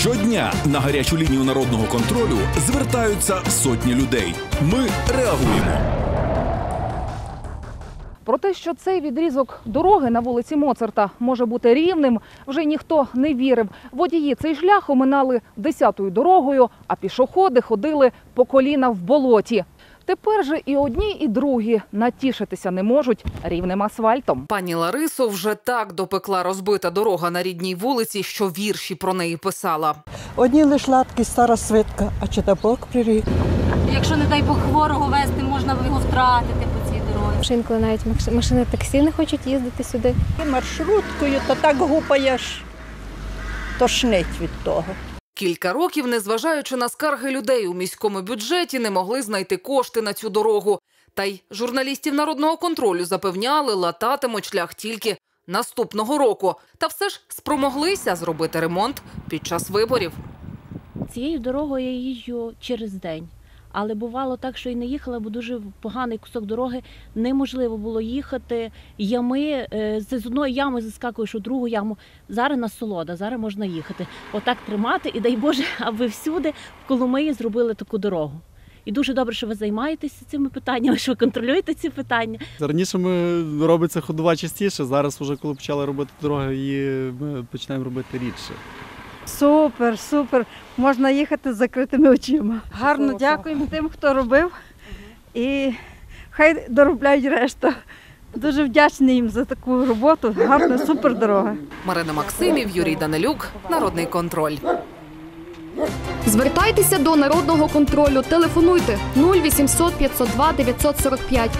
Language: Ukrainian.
Щодня на гарячу лінію народного контролю звертаються сотні людей. Ми реагуємо. Про те, що цей відрізок дороги на вулиці Моцарта може бути рівним, вже ніхто не вірив. Водії цей шлях оминали десятою дорогою, а пішоходи ходили по коліна в болоті. Тепер же і одні, і другі натішитися не можуть рівним асфальтом. Пані Ларисо вже так допекла розбита дорога на рідній вулиці, що вірші про неї писала. Одні лиш латки, стара свитка, а чи та Бог приріг. Якщо, не дай Бог, хворого вести, можна його втратити по цій дорозі. Інколи навіть маш- машини таксі не хочуть їздити сюди. І маршруткою, то так гупаєш, тошнить від того. Кілька років, незважаючи на скарги людей у міському бюджеті, не могли знайти кошти на цю дорогу. Та й журналістів народного контролю запевняли, лататимуть шлях тільки наступного року. Та все ж спромоглися зробити ремонт під час виборів. Цією дорогою я їжджу через день. Але бувало так, що і не їхала, бо дуже поганий кусок дороги неможливо було їхати. Ями е, з одної ями заскакуєш у другу яму. Зараз насолода, зараз можна їхати. Отак тримати, і дай Боже, аби всюди в Коломиї зробили таку дорогу. І дуже добре, що ви займаєтеся цими питаннями, що ви контролюєте ці питання. Раніше ми робиться ходова частіше. Зараз, вже коли почали робити дороги, її ми починаємо робити рідше. Супер, супер. Можна їхати з закритими очима. Гарно дякуємо тим, хто робив. І хай доробляють решту. Дуже вдячні їм за таку роботу. Гарна, супер дорога. Марина Максимів, Юрій Данилюк, Народний контроль. Звертайтеся до народного контролю. Телефонуйте 0800 502 945